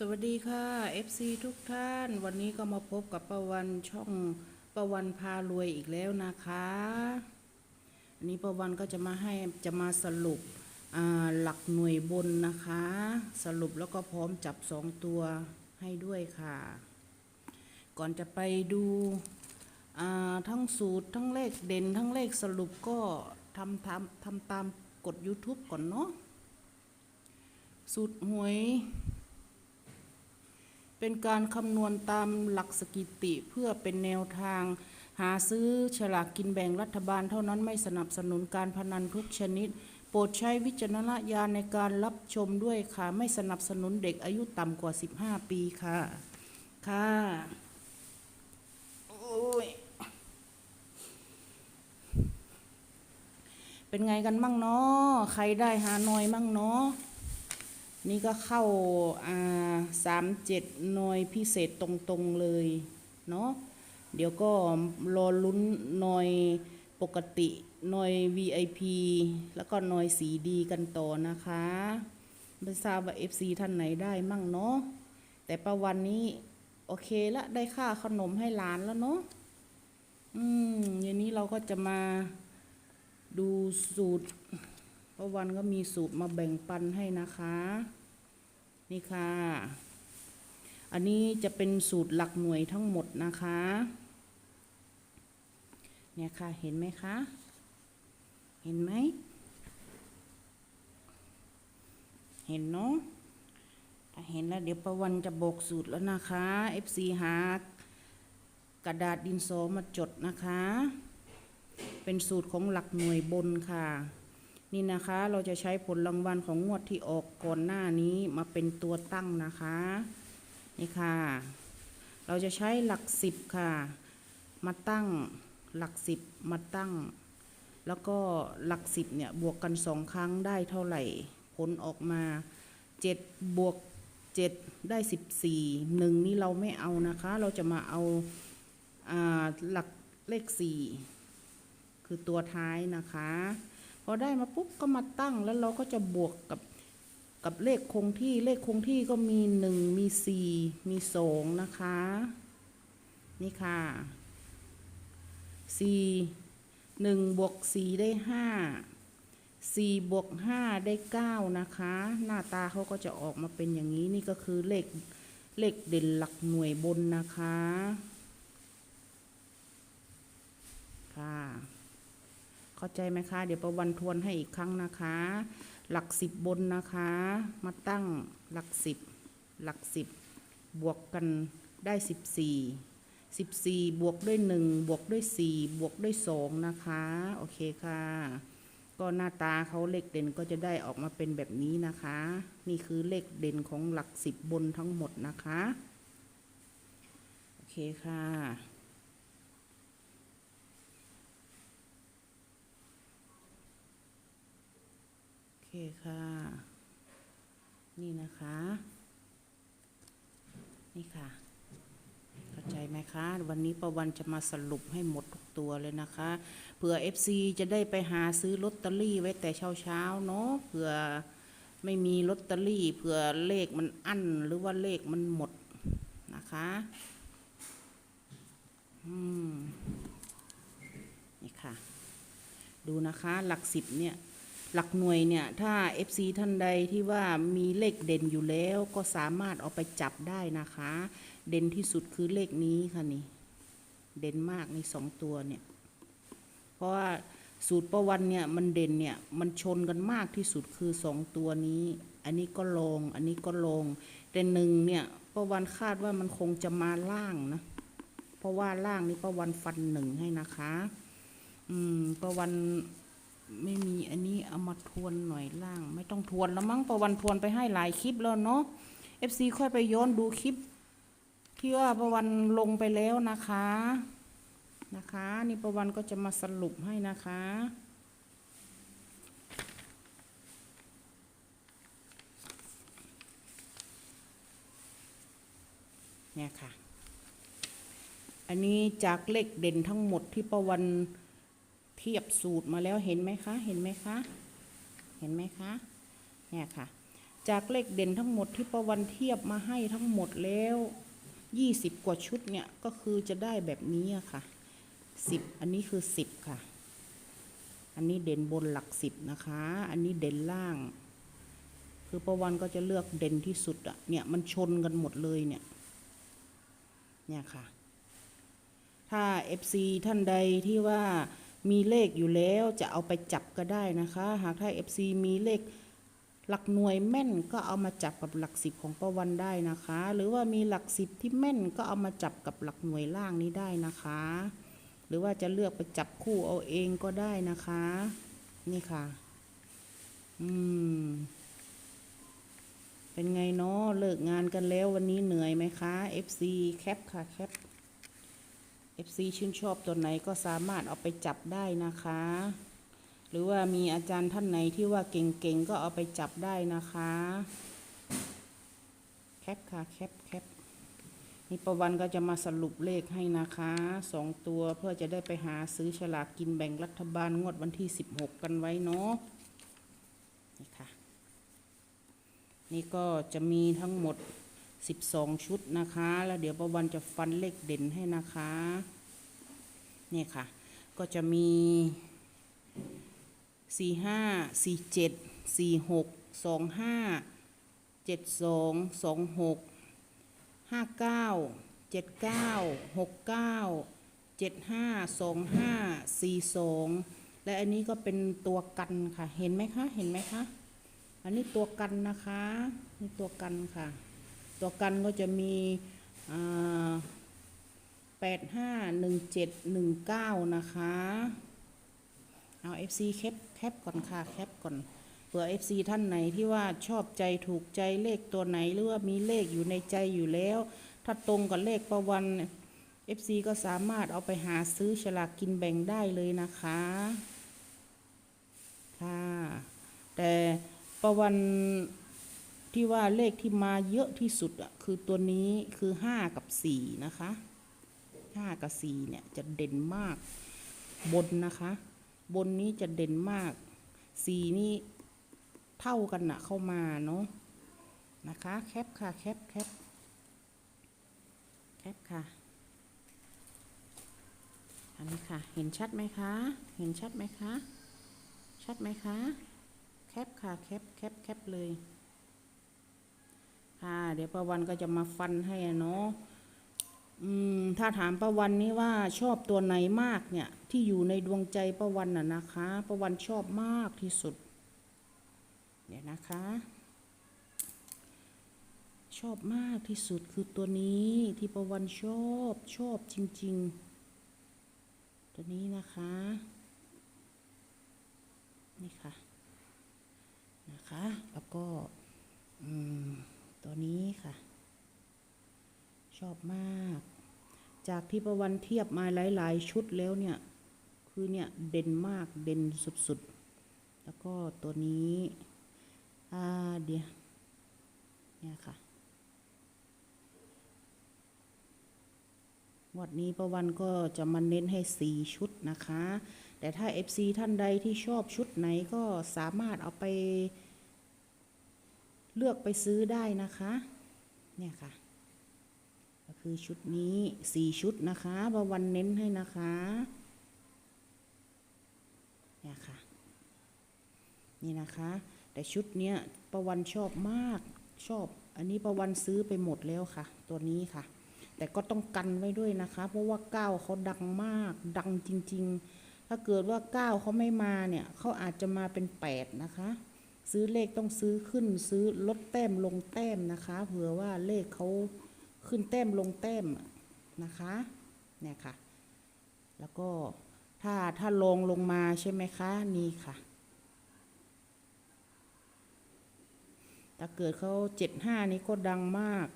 สวัสดีค่ะ FC ทุกท่าน วันนี้ก็มาพบกับประวันช่องประวันพารวยอีกแล้วนะคะอันนี้ประวันก็จะมาให้จะมาสรุปหลักหน่วยบนนะคะ สรุปแล้วก็พร้อมจับสองตัวให้ด้วยค่ะ ก่อนจะไปดูทั้งสูตรทั้งเลขเด่นทั้งเลขสรุปก็ทำทำทำตามกด YouTube ก่อนเนาะสูตรหวย เป็นการคำนวณตามหลักสกิติเพื่อเป็นแนวทาง หาซื้อฉลากกินแบ่งรัฐบาลเท่านั้นไม่สนับสนุนการพนันทุกชนิด โปรดใช้วิจารณญาณในการรับชมด้วยค่ะ ไม่สนับสนุนเด็กอายุต่ำกว่า 15 ปีค่ะ ค่ะโอ้ยเป็นไงกันมั่งเนาะใครได้หาหน่อยมั่งเนาะ นี่ก็เข้าอ่าสามเจ็ดหน่วยพิเศษตรงๆเลยเนาะเดี๋ยวก็รอลุ้นหน่วยปกติหน่วย VIP แล้วก็หน่วยสีดีกันต่อนะคะไม่ทราบว่า FC ท่านไหนได้มั่งเนาะแต่ประวันนี้ โอเคละได้ค่าขนมให้หลานแล้วเนาะอืมอย่างนี้เราก็จะมาดูสูตรประวันก็มีสูตรมาแบ่งปันให้นะคะ นี่ค่ะ อันนี้จะเป็นสูตรหลักหน่วยทั้งหมดนะคะ เนี่ยค่ะ เห็นไหมคะ เห็นไหม เห็นเนาะถ้าเห็นแล้วเดี๋ยวประวันจะบอกสูตรแล้วนะคะ FC หากระดาษดินสอมาจดนะคะ เป็นสูตรของหลักหน่วยบนค่ะ นี่นะคะเราจะใช้ผลรางวัลของงวดที่ออกก่อนหน้านี้มาเป็นตัวตั้งนะคะนี่ค่ะ เราจะใช้หลักสิบค่ะ มาตั้งหลักสิบมาตั้ง แล้วก็หลักสิบเนี่ยบวกกันสองครั้งได้เท่าไหร่ ผลออกมาเจ็ดบวกเจ็ดได้สิบสี่หนึ่งนี่เราไม่เอานะคะ เราจะมาเอาอาหลักเลขสี่คือตัวท้ายนะคะ พอได้มาปุ๊บก็มาตั้งแล้วเราก็จะบวกกับกับเลขคงที่เลขคงที่ก็มีหนึ่งมีสี่มีสองนะคะ นี่ค่ะสี่หนึ่งบวกสี่ได้ห้าสี่บวกห้าได้เก้านะคะ หน้าตาเขาก็จะออกมาเป็นอย่างนี้นี่ก็คือเลขเลขเด่นหลักหน่วยบนนะคะค่ะ เข้าใจไหมคะ เดี๋ยวประวันทวนให้อีกครั้งนะคะ หลักสิบบนนะคะ มาตั้งหลักสิบหลักสิบบวกกันได้สิบสี่สิบสี่บวกด้วยหนึ่งบวกด้วยสี่บวกด้วยสองนะคะ โอเคค่ะ ก็หน้าตาเขาเลขเด่นก็จะได้ออกมาเป็นแบบนี้นะคะ นี่คือเลขเด่นของหลักสิบบนทั้งหมดนะคะ โอเคค่ะ โอเคค่ะ นี่นะคะ นี่ค่ะ เข้าใจไหมคะ วันนี้ประวันจะมาสรุปให้หมดทุกตัวเลยนะคะเผื่อ FC จะได้ไปหาซื้อลอตเตอรี่ไว้แต่เช้าๆเนาะเผื่อไม่มีลอตเตอรี่เผื่อเลขมันอั้นหรือว่าเลขมันหมดนะคะอืมนี่ค่ะ ดูนะคะหลักสิบเนี่ย หลักหน่วยเนี่ยถ้า FC ท่านใดที่ว่ามีเลขเด่นอยู่แล้วก็สามารถเอาไปจับได้นะคะ เด่นที่สุดคือเลขนี้ค่ะนี่ เด่นมากในสองตัวเนี่ย เพราะว่าสูตรประวันเนี่ยมันเด่นเนี่ยมันชนกันมากที่สุดคือสองตัวนี้ อันนี้ก็ลง อันนี้ก็ลง แต่หนึ่งเนี่ยประวันคาดว่ามันคงจะมาล่างนะ เพราะว่าล่างนี่ประวันฟันหนึ่งให้นะคะ อืมประวัน ไม่มีอันนี้เอามาทวนหน่อยล่าง ไม่ต้องทวนแล้วมั้งประวันทวนไปให้หลายคลิปแล้วเนาะ FC ค่อยไปย้อนดูคลิป ที่ว่าประวันลงไปแล้วนะคะนะคะ นี่ประวันก็จะมาสรุปให้นะคะเนี่ยค่ะ อันนี้จากเลขเด่นทั้งหมดที่ประวัน เทียบสูตรมาแล้วเห็นไหมคะ เห็นไหมคะ เห็นไหมคะ เนี่ยค่ะ จากเลขเด่นทั้งหมดที่ประวันเทียบมาให้ทั้งหมดแล้วยี่สิบกว่าชุดเนี่ยก็คือจะได้แบบนี้อะค่ะสิบอันนี้คือสิบค่ะ อันนี้เด่นบนหลักสิบนะคะ อันนี้เด่นล่าง คือประวันก็จะเลือกเด่นที่สุดอะเนี่ยมันชนกันหมดเลยเนี่ย เนี่ยค่ะ ถ้า FC ท่านใดที่ว่า มีเลขอยู่แล้วจะเอาไปจับก็ได้นะคะ หากถ้า FC มีเลขหลักหน่วยแม่นก็เอามาจับกับหลักสิบของประวันได้นะคะ หรือว่ามีหลักสิบที่แม่นก็เอามาจับกับหลักหน่วยล่างนี้ได้นะคะ หรือว่าจะเลือกไปจับคู่เอาเองก็ได้นะคะ นี่ค่ะ อืม เป็นไงเนาะเลิกงานกันแล้ววันนี้เหนื่อยไหมคะ FC แคปค่ะแคป FC ชื่นชอบตัวไหนก็สามารถเอาไปจับได้นะคะ หรือว่ามีอาจารย์ท่านไหนที่ว่าเก่งๆ ก็เอาไปจับได้นะคะ แคปค่ะ แคปแคปนี่ประวันก็จะมาสรุปเลขให้นะคะสองตัวเพื่อจะได้ไปหาซื้อฉลากกินแบ่งรัฐบาลงวดวันที่ 16 กันไว้เนาะนี่ค่ะ นี่ก็จะมีทั้งหมด 12 ชุดนะคะ แล้วเดี๋ยวประวันจะฟันเลขเด่นให้นะคะ นี่ค่ะ ก็จะมี 4 5 4 7 4 6 2 5 7 2 2 6 5 9 7 9 6 9 7 5 2 5 4 2 และอันนี้ก็เป็นตัวกันค่ะ เห็นไหมคะ เห็นไหมคะ อันนี้ตัวกันนะคะ นี่ตัวกันค่ะ ตัวกันก็จะมีแปดห้าหนึ่งเจ็ดหนึ่งเก้านะคะ เอา FC แคปแคปก่อนค่ะ แคปก่อนเผื่อ FC ท่านไหนที่ว่าชอบใจถูกใจเลขตัวไหน หรือว่ามีเลขอยู่ในใจอยู่แล้ว ถ้าตรงกับเลขประวัน FC ก็สามารถเอาไปหาซื้อฉลากกินแบ่งได้เลยนะคะค่ะแต่ประวัน ที่ว่าเลขที่มาเยอะที่สุดอะคือตัวนี้คือห้ากับสี่นะคะห้ากับสี่เนี่ย จะเด่นมากบนนะคะ บนนี้จะเด่นมากสี่นี่เท่ากันนะเข้ามาเนาะนะคะแคปค่ะแคปแคปแคปค่ะอันนี้ค่ะ เห็นชัดไหมคะ เห็นชัดไหมคะ ชัดไหมคะ แคปค่ะ แคป แคป แคปเลย ค่ะ เดี๋ยวประวันก็จะมาฟันให้เนาะอืมถ้าถามประวันนี้ว่าชอบตัวไหนมากเนี่ย ที่อยู่ในดวงใจประวันน่ะนะคะประวันชอบมากที่สุด เดี๋ยวนะคะ ชอบมากที่สุดคือตัวนี้ที่ประวันชอบชอบจริง ๆ ตัวนี้นะคะ นี่ค่ะนะคะ แล้วก็อืม ตัวนี้ค่ะ ชอบมาก จากที่ประวันเทียบมาหลาย ๆ ชุดแล้วเนี่ย คือเนี่ยเด่นมากเด่นสุด ๆ แล้วก็ตัวนี้อ่าเดี๋ยวเนี่ยค่ะวดนี้ประวันก็จะมาเน้นให้สี่ชุดนะคะ แต่ถ้า FC ท่านใดที่ชอบชุดไหนก็สามารถเอาไป เลือกไปซื้อได้นะคะ เนี่ยค่ะ คือชุดนี้สี่ชุดนะคะประวันเน้นให้นะคะเนี่ยค่ะ นี่นะคะ แต่ชุดเนี้ยประวันชอบมากชอบ อันนี้ประวันซื้อไปหมดแล้วค่ะ ตัวนี้ค่ะ แต่ก็ต้องกันไว้ด้วยนะคะ เพราะว่าก้าวเขาดังมาก ดังจริง ๆ ถ้าเกิดว่าก้าวเขาไม่มาเนี่ยเขาอาจจะมาเป็นแปดนะคะซื้อเลขต้องซื้อขึ้นซื้อลดแต้มลงแต้มนะคะ เผื่อว่าเลขเขา ขึ้นแต้มลงแต้มนะคะเนี่ยค่ะ แล้วก็ถ้าถ้าลงลงมาใช่ไหมคะนี่ค่ะถ้าเกิดเขาเจ็ดห้านี้ก็ดังมาก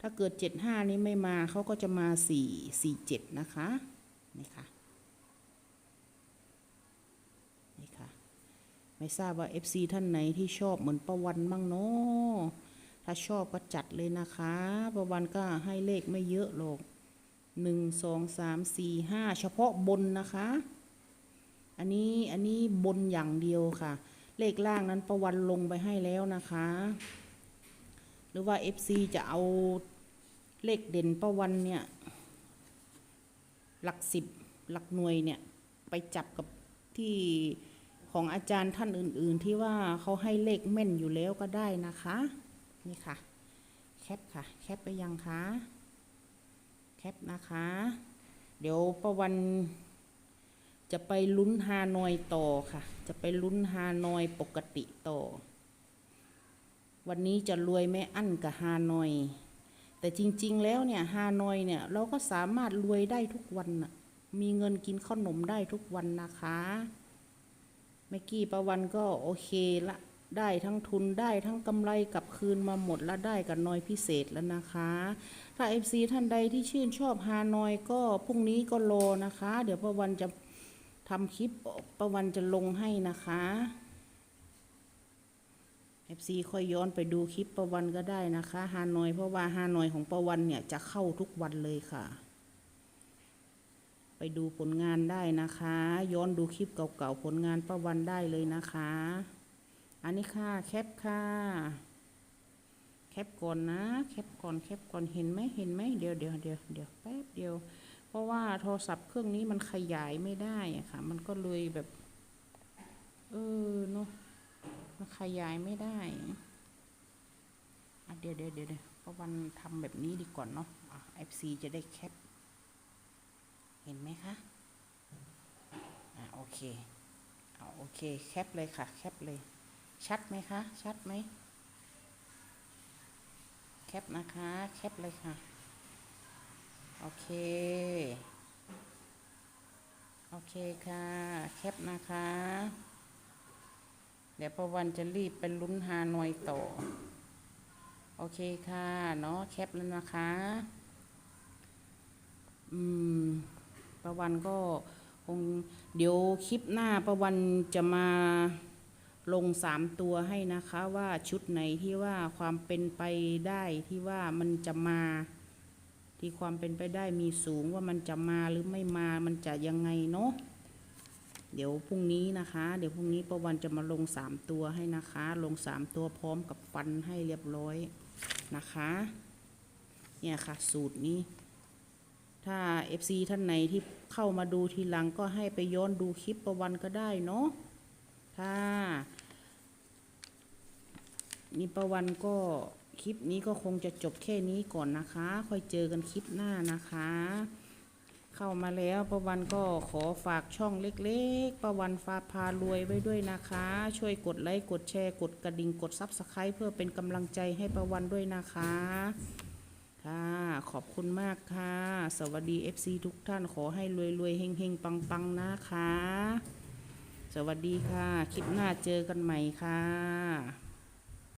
ถ้าเกิดเจ็ดห้านี้ไม่มาเขาก็จะมาสี่สี่เจ็ดนะคะนี่ค่ะนี่ค่ะ ไม่ทราบว่า FC ท่านไหนที่ชอบเหมือนประวันบ้างเนาะ ถ้าชอบก็จัดเลยนะคะประวันก็ให้เลขไม่เยอะหรอกหนึ่งสองสามสี่ห้าเฉพาะบนนะคะ อันนี้อันนี้บนอย่างเดียวค่ะ เลขล่างนั้นประวันลงไปให้แล้วนะคะ หรือว่า FC จะเอาเลขเด่นประวันเนี่ย หลักสิบหลักหน่วยเนี่ย ไปจับกับที่ของอาจารย์ท่านอื่น ๆ ที่ว่าเขาให้เลขแม่นอยู่แล้วก็ได้นะคะ นี่ค่ะ แคปค่ะ แคปไปยังคะแคปนะคะ เดี๋ยวประวัน จะไปลุ้นฮานอยต่อค่ะ จะไปลุ้นฮานอยปกติต่อ วันนี้จะรวยไม่อั้นกับฮานอย แต่จริง ๆ แล้วเนี่ยฮานอยเนี่ยเราก็สามารถรวยได้ทุกวันน่ะมีเงินกินขนมได้ทุกวันนะคะเมื่อกี้ประวันก็โอเคละ ได้ทั้งทุนได้ทั้งกำไรกลับคืนมาหมดแล้วได้กับนอยพิเศษแล้วนะคะ ถ้า FC ท่านใดที่ชื่นชอบฮานอยก็พรุ่งนี้ก็รอนะคะ เดี๋ยวประวันจะทำคลิปประวันจะลงให้นะคะ FC ค่อยย้อนไปดูคลิปประวันก็ได้นะคะฮานอยเพราะว่าฮานอยของประวันเนี่ยจะเข้าทุกวันเลยค่ะ ไปดูผลงานได้นะคะ ย้อนดูคลิปเก่าๆผลงานประวันได้เลยนะคะ อันนี้ค่ะแคปค่ะ แคปก่อนนะ แคปก่อนแคปก่อนเห็นไหมเห็นไหมเดี๋ยวเดี๋ยวเดี๋ยวเดี๋ยวแป๊บเดียว เพราะว่าโทรศัพท์เครื่องนี้มันขยายไม่ได้อะค่ะ มันก็เลยแบบเออเนาะมันขยายไม่ได้อะเดี๋ยวเดี๋ยวเดี๋ยวเดี๋ยวเพราะวันทำแบบนี้ดีกว่าเนาะอะ FC จะได้แคป เห็นไหมคะอะโอเคเอาโอเคแคปเลยค่ะ แคปเลย ชัดไหมคะ ชัดไหม แคปนะคะ แคปเลยค่ะ โอเค โอเคค่ะ แคปนะคะ เดี๋ยวประวันจะรีบไปลุ้นฮานอยต่อ โอเคค่ะ เนาะ แคปแล้วนะคะ อืม ประวันก็คงเดี๋ยวคลิปหน้าประวันจะมา ลงสามตัวให้นะคะว่าชุดไหนที่ว่าความเป็นไปได้ที่ว่ามันจะมา ที่ความเป็นไปได้มีสูงว่ามันจะมาหรือไม่มามันจะยังไงเนาะเดี๋ยวพรุ่งนี้นะคะ เดี๋ยวพรุ่งนี้ประวันจะมาลงสามตัวให้นะคะ ลงสามตัวพร้อมกับฟันให้เรียบร้อยนะคะ เนี่ยค่ะสูตรนี้ ถ้า FC ท่านไหนที่เข้ามาดูทีหลังก็ให้ไปย้อนดูคลิปประวันก็ได้เนาะ ถ้านี่ประวันก็คลิปนี้ก็คงจะจบแค่นี้ก่อนนะคะ ค่อยเจอกันคลิปหน้านะคะ เข้ามาแล้วประวันก็ขอฝากช่องเล็กๆ ประวันฟาพารวยไว้ด้วยนะคะ ช่วยกดไลค์กดแชร์กดกระดิ่งกดซับสไคร b ์เพื่อเป็นกำลังใจให้ประวันด้วยนะคะค่ะขอบคุณมากค่ะ สวัสดี FC ทุกท่านขอให้รวยๆเฮงเฮงปังปังๆ นะคะ สวัสดีค่ะ คลิปหน้าเจอกันใหม่ค่ะ